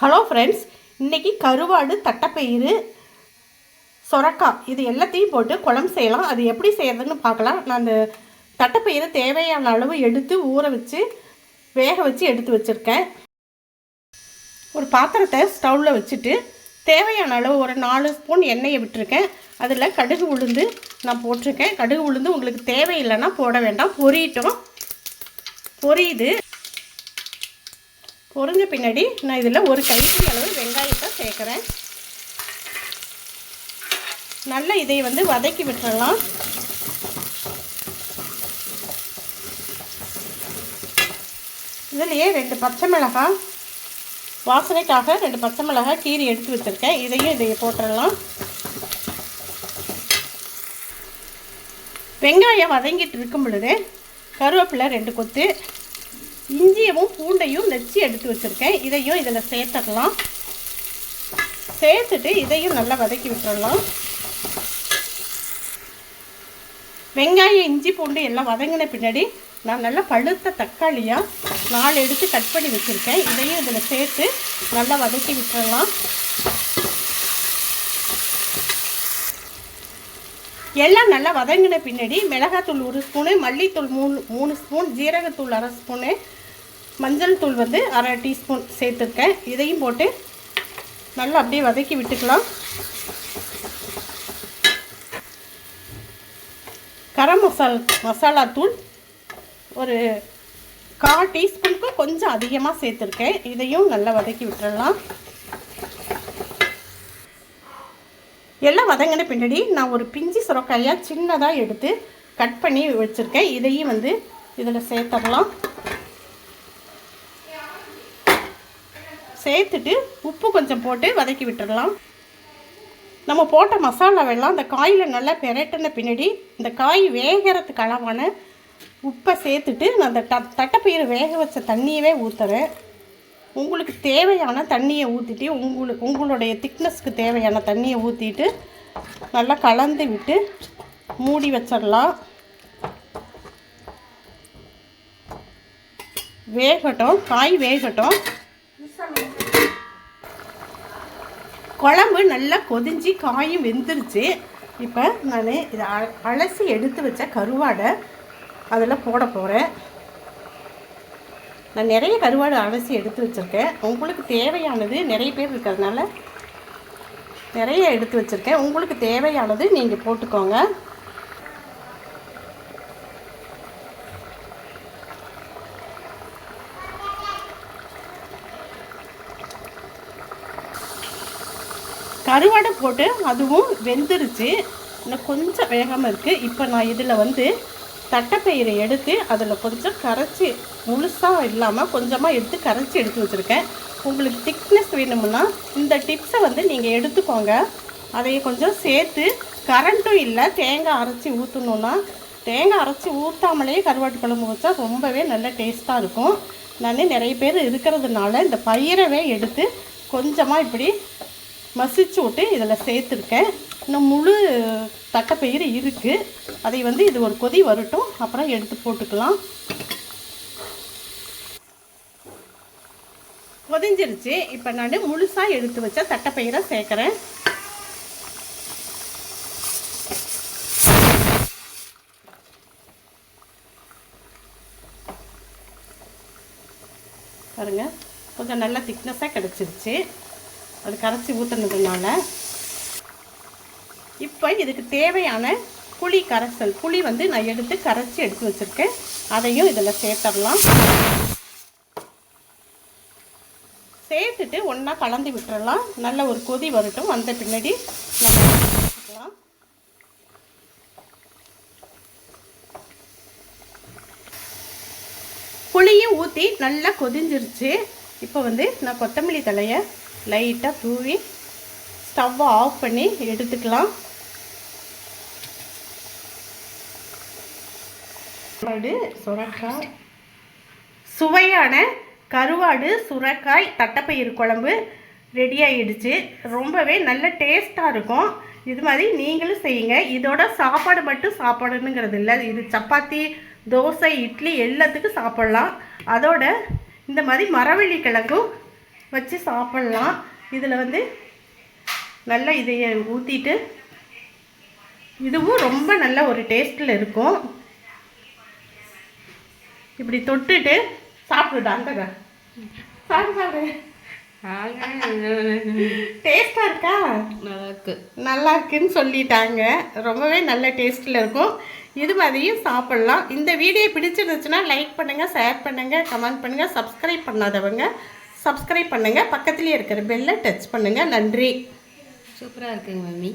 Hello friends இன்றைக்கி கருவாடு தட்டைப்பயிறு சொரக்காய் இது எல்லாத்தையும் போட்டு குழம்பு செய்யலாம். அது எப்படி செய்யறதுன்னு பார்க்கலாம். நான் அந்த தட்டைப்பயிறு தேவையான அளவு எடுத்து ஊற வச்சு வேக வச்சு எடுத்து வச்சுருக்கேன். ஒரு பாத்திரத்தை ஸ்டவ்வில் வச்சுட்டு தேவையான அளவு ஒரு நாலு ஸ்பூன் எண்ணெயை விட்டுருக்கேன். அதில் கடுகு உளுந்து நான் போட்டிருக்கேன். கடுகு உளுந்து உங்களுக்கு தேவையில்லைன்னா போட வேண்டாம். பொரியட்டும் பொரியுது. பொறிஞ்ச பின்னாடி நான் இதில் ஒரு கைப்பிடி அளவு வெங்காயத்தை சேர்க்குறேன். நல்லா இதை வந்து வதக்கி விட்டுறலாம். இதுலேயே ரெண்டு பச்சை மிளகாய் வாசனைக்காக ரெண்டு பச்சை மிளகாய் கீரி எடுத்து வச்சுருக்கேன். இதையும் இதையை போட்டுடலாம் வெங்காயம் வதங்கிட்டு இருக்கும் பொழுது கருவேப்பிலை ரெண்டு கொத்து இஞ்சியவும் பூண்டையும் நச்சு எடுத்து வச்சுருக்கேன். இதையும் இதில் சேர்த்துடலாம் சேர்த்துட்டு இதையும் நல்லா வதக்கி விட்டுறலாம். வெங்காயம் இஞ்சி பூண்டு எல்லாம் வதங்கின பின்னாடி நான் நல்லா பழுத்த தக்காளியாக நாலு எடுத்து கட் பண்ணி வச்சுருக்கேன். இதையும் இதில் சேர்த்து நல்லா வதக்கி விட்டுறலாம். எல்லாம் நல்லா வதங்கின பின்னாடி மிளகாத்தூள் ஒரு ஸ்பூனு மல்லித்தூள் மூணு மூணு ஸ்பூன் ஜீரகத்தூள் அரை ஸ்பூனு மஞ்சள் தூள் வந்து அரை டீஸ்பூன் சேர்த்துருக்கேன். இதையும் போட்டு நல்லா அப்படியே வதக்கி விட்டுக்கலாம். கரம் மசால் மசாலா தூள் ஒரு கால் டீஸ்பூனுக்கு கொஞ்சம் அதிகமாக சேர்த்துருக்கேன். இதையும் நல்லா வதக்கி விட்டுறலாம். எல்லாம் வதங்கின பின்னாடி நான் ஒரு பிஞ்சு சுரக்காயாக சின்னதாக எடுத்து கட் பண்ணி வச்சுருக்கேன். இதையும் வந்து இதில் சேர்த்துடலாம். சேர்த்துட்டு உப்பு கொஞ்சம் போட்டு வதக்கி விட்டுடலாம் நம்ம போட்ட மசாலாவெல்லாம் அந்த காயில் நல்லா பெரட்டின பின்னாடி இந்த காய் வேகிறதுக்கு அளவான உப்பை சேர்த்துட்டு நான் அந்த ட தட்டைப்பயிறு வேக வச்ச தண்ணியவே ஊற்றுறேன் உங்களுக்கு தேவையான தண்ணியை ஊற்றிட்டு உங்களுக்கு உங்களுடைய திக்னஸ்க்கு தேவையான தண்ணியை ஊற்றிட்டு நல்லா கலந்து விட்டு மூடி வச்சிடலாம். வேகட்டும் காய் வேகட்டும். குழம்பு நல்லா கொதிஞ்சு காயும் வெந்துருச்சு. இப்போ நான் இதை அலசி எடுத்து வச்ச கருவாடை அதில் போட போகிறேன் நான் நிறைய கருவாடு அலசி எடுத்து வச்சுருக்கேன். உங்களுக்கு தேவையானது நிறைய பேர் இருக்கிறதுனால நிறைய எடுத்து வச்சுருக்கேன். உங்களுக்கு தேவையானது நீங்கள் போட்டுக்கோங்க. கருவாடை போட்டு அதுவும் வெந்துருச்சு. இன்னும் கொஞ்சம் வேகமாக இருக்குது இப்போ நான் இதில் வந்து தட்டைப்பயிரை எடுத்து அதில் கொஞ்சம் கரைச்சி முழுசாக இல்லாமல் கொஞ்சமாக எடுத்து கரைச்சி எடுத்து வச்சுருக்கேன். உங்களுக்கு திக்னஸ் வேணும்னா இந்த டிப்ஸை வந்து நீங்கள் எடுத்துக்கோங்க. அதை கொஞ்சம் சேர்த்து கரண்ட்டும் இல்லை தேங்காய் அரைச்சி ஊற்றணுன்னா தேங்காய் அரைச்சி ஊற்றாமலே கருவாட்டு குழம்பு வச்சா ரொம்பவே நல்ல டேஸ்ட்டாக இருக்கும். நான் நிறைய பேர் இருக்கிறதுனால இந்த பயிரவே எடுத்து கொஞ்சமாக இப்படி மசிச்சு விட்டு இதில் சேர்த்துருக்கேன். இன்னும் முழு தட்டைப்பயிறு இருக்குது அதை வந்து இது ஒரு கொதி வரட்டும். அப்புறம் எடுத்து போட்டுக்கலாம். கொதிஞ்சிருச்சு. இப்போ நான் முழுசாக எடுத்து வச்ச தட்டைப்பயிரை சேர்க்குறேன். பாருங்கள் கொஞ்சம் நல்லா திக்னஸாக கிடச்சிருச்சு. அது கரைச்சி ஊற்றுனதுனால இப்போ இதுக்கு தேவையான புளி கரைசல் புளி வந்து நான் எடுத்து கரைச்சி எடுத்து வச்சுருக்கேன். அதையும் இதில் சேர்த்துடலாம் சேர்த்துட்டு ஒன்றா கலந்து விட்டுறலாம். நல்ல ஒரு கொதி வரட்டும். வந்த பின்னாடி நம்ம புளியும் ஊற்றி நல்லா கொதிஞ்சிருச்சு. இப்போ வந்து நான் கொத்தமல்லி தலையை லைட்டாக தூவி ஸ்டவ்வை ஆஃப் பண்ணி எடுத்துக்கலாம். கருவாடு சுரக்காய். சுவையான கருவாடு சுரக்காய் தட்டைப்பயிறு குழம்பு ரெடி ஆகிடுச்சு ரொம்பவே நல்ல டேஸ்ட்டாக இருக்கும். இது மாதிரி நீங்களும் செய்யுங்க. இதோட சாப்பாடு மட்டும் சாப்பாடுங்கிறது இல்லை. இது சப்பாத்தி தோசை இட்லி எல்லாத்துக்கும் சாப்பிட்லாம். அதோட இந்த மாதிரி மரவள்ளி கிழங்கும் வச்சு சாப்பிட்லாம். இதில் வந்து நல்லா இதைய ஊற்றிட்டு இதுவும் ரொம்ப நல்ல ஒரு டேஸ்ட்டில் இருக்கும். இப்படி தொட்டுட்டு சாப்பிடுடா அந்தக சாப்பிடு சாப்பிடு டேஸ்ட்டாக இருக்கா நல்லா இருக்கு? நல்லா இருக்குன்னு சொல்லிட்டாங்க. ரொம்பவே நல்ல டேஸ்ட்டில் இருக்கும். இது மாதிரியும் சாப்பிட்லாம். இந்த வீடியோ பிடிச்சிருந்துச்சுன்னா லைக் பண்ணுங்கள் ஷேர் பண்ணுங்கள் கமெண்ட் பண்ணுங்கள் சப்ஸ்கிரைப் பண்ணாதவங்க சப்ஸ்கிரைப் பண்ணுங்கள் பக்கத்துலேயே இருக்கிற பெல்லை டச் பண்ணுங்கள் நன்றி. சூப்பராக இருக்குங்க மம்மி.